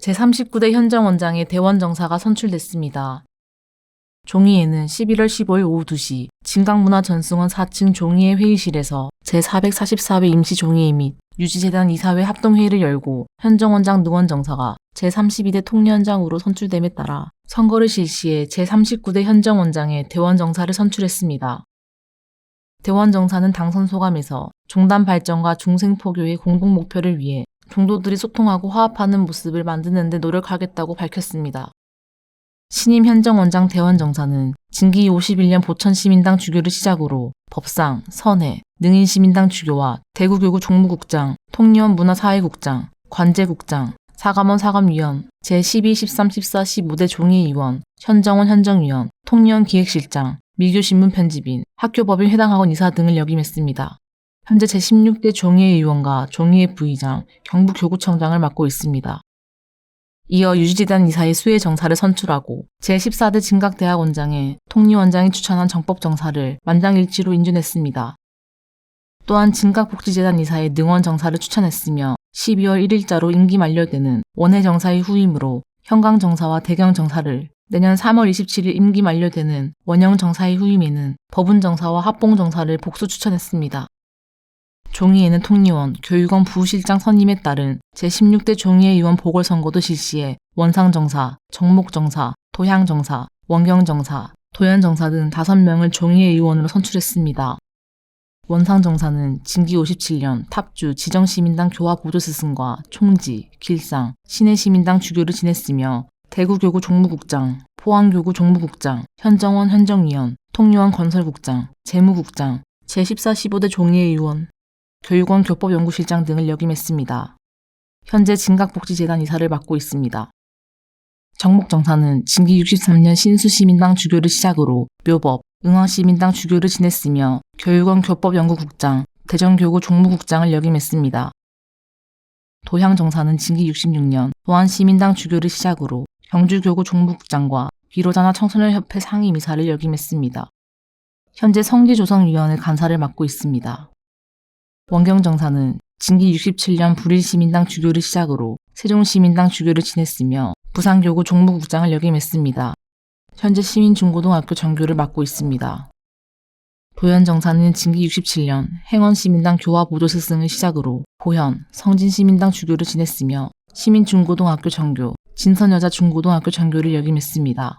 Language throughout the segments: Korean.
제39대 현정원장의 대원정사가 선출됐습니다. 종이에는 11월 15일 오후 2시 진강문화전승원 4층 종이회 회의실에서 제444회 임시 종이회 및 유지재단 이사회 합동회의를 열고 현정원장 능원정사가 제32대 통련장으로 선출됨에 따라 선거를 실시해 제39대 현정원장의 대원정사를 선출했습니다. 대원정사는 당선 소감에서 종단 발전과 중생포교의 공동 목표를 위해 종도들이 소통하고 화합하는 모습을 만드는 데 노력하겠다고 밝혔습니다. 신임 현정원장 대원정사는 진기 51년 보천시민당 주교를 시작으로 법상, 선해, 능인시민당 주교와 대구교구 종무국장, 통리원 문화사회국장, 관제국장, 사감원 사감위원, 제12, 13, 14, 15대 종의위원, 현정원 현정위원, 통리원 기획실장, 미교신문 편집인, 학교법인 해당 학원 이사 등을 역임했습니다. 현재 제16대 종의회의원과 종의회 부의장, 경북교구청장을 맡고 있습니다. 이어 유지재단 이사의 수혜 정사를 선출하고 제14대 진각대학 원장에 통리원장이 추천한 정법 정사를 만장일치로 인준했습니다. 또한 진각복지재단 이사의 능원 정사를 추천했으며 12월 1일자로 임기 만료되는 원해 정사의 후임으로 현강 정사와 대경 정사를 내년 3월 27일 임기 만료되는 원영 정사의 후임에는 법운 정사와 합봉 정사를 복수 추천했습니다. 종이에는 통리원, 교육원 부실장 선임에 따른 제16대 종이회 의원 보궐선거도 실시해 원상정사, 정목정사, 도향정사, 원경정사, 도현정사 등 5명을 종이회 의원으로 선출했습니다. 원상정사는 진기 57년 탑주 지정시민당 교화 보조스승과 총지, 길상, 신해시민당 주교를 지냈으며 대구교구 종무국장, 포항교구 종무국장, 현정원 현정위원, 통유원 건설국장, 재무국장, 제14, 15대 종이회 의원, 교육원 교법연구실장 등을 역임했습니다. 현재 진각복지재단 이사를 맡고 있습니다. 정목 정사는 진기 63년 신수시민당 주교를 시작으로 묘법, 응화시민당 주교를 지냈으며 교육원 교법연구국장, 대전교구 종무국장을 역임했습니다. 도향 정사는 진기 66년 도안시민당 주교를 시작으로 경주교구 종무국장과 비로자나 청소년협회 상임이사를 역임했습니다. 현재 성기조성위원회 간사를 맡고 있습니다. 원경정사는 진기 67년 불일시민당 주교를 시작으로 세종시민당 주교를 지냈으며 부산교구 종무국장을 역임했습니다. 현재 시민중고등학교 전교를 맡고 있습니다. 도현 정사는 진기 67년 행원시민당 교화 보조 스승을 시작으로 보현, 성진시민당 주교를 지냈으며 시민중고등학교 전교, 진선여자중고등학교 전교를 역임했습니다.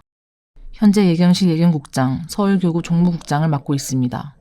현재 예경실 예경국장, 서울교구 종무국장을 맡고 있습니다.